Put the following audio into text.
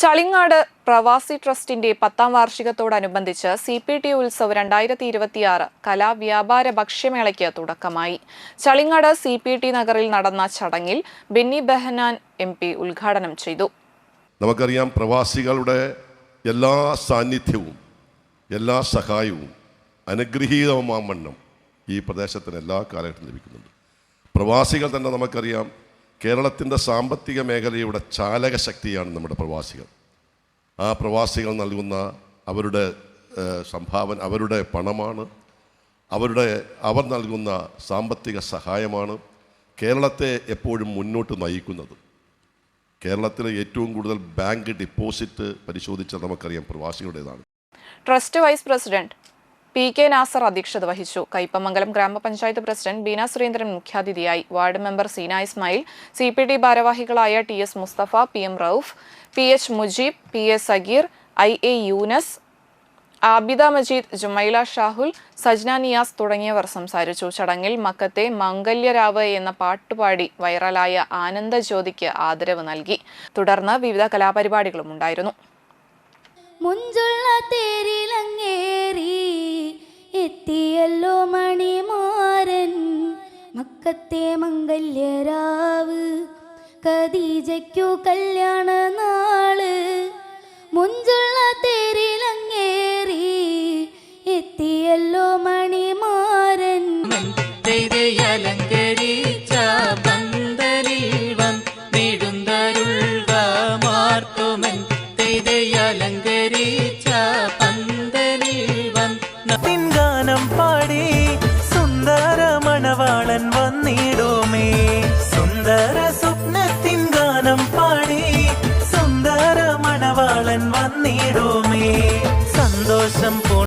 ചളിങ്ങാട് പ്രവാസി ട്രസ്റ്റിന്റെ പത്താം വാർഷികത്തോടനുബന്ധിച്ച് സി പി ടി ഉത്സവ് രണ്ടായിരത്തി ഇരുപത്തിയാറ് കലാവ്യാപാര ഭക്ഷ്യമേളയ്ക്ക് തുടക്കമായി. ചളിങ്ങാട് സി പി ടി നഗറിൽ നടന്ന ചടങ്ങിൽ ബെന്നി ബെഹനാൻ എം പി ഉദ്ഘാടനം ചെയ്തു. നമുക്കറിയാം പ്രവാസികളുടെ എല്ലാ സാന്നിധ്യവും എല്ലാ സഹായവും അനുഗ്രഹീതമാവണ്ണം ഈ പ്രദേശത്തിന് എല്ലാ കാലഘട്ടത്തിലും ലഭിക്കുന്നുണ്ട്. പ്രവാസികൾ തന്നെ നമുക്കറിയാം കേരളത്തിന്റെ സാമ്പത്തിക മേഖലയുടെ ചാലക ശക്തിയാണ് നമ്മുടെ പ്രവാസികൾ. ആ പ്രവാസികൾ നൽകുന്ന അവരുടെ സംഭാവന അവരുടെ പണമാണ്. അവരുടെ അവർ നൽകുന്ന സാമ്പത്തിക സഹായമാണ് കേരളത്തെ എപ്പോഴും മുന്നോട്ട് നയിക്കുന്നത്. കേരളത്തിലെ ഏറ്റവും കൂടുതൽ ബാങ്ക് ഡിപ്പോസിറ്റ് പരിശോധിച്ചാൽ നമുക്കറിയാം പ്രവാസികളുടേതാണ്. Trust vice president P K Nasar അധ്യക്ഷത വഹിച്ചു. കയ്പമംഗലം ഗ്രാമപഞ്ചായത്ത് പ്രസിഡന്റ് ബീന സുരേന്ദ്രൻ മുഖ്യാതിഥിയായി. Ward member Seena Ismail C P T ഭാരവാഹികളായ T S Musthafa P M Rauf P H Mujeeb P S Sageer I A Yunus Abida Majeed Jumaila Shahul Sajna Niyas തുടങ്ങിയവർ സംസാരിച്ചു. ചടങ്ങിൽ മക്കത്തെ മംഗല്യരാവ് എന്ന പാട്ടുപാടി വൈറലായ ആനന്ദ ജ്യോതിക്ക് ആദരവ് നൽകി. തുടർന്ന് വിവിധ കലാപരിപാടികളും ഉണ്ടായിരുന്നു. മുഞ്ചുള്ള തേരിലങ്ങേറി മക്കത്തെ മംഗല്യരാവ് കദീജയ്ക്കു കല്യാണ വന്നിടുമേ. സന്തോഷം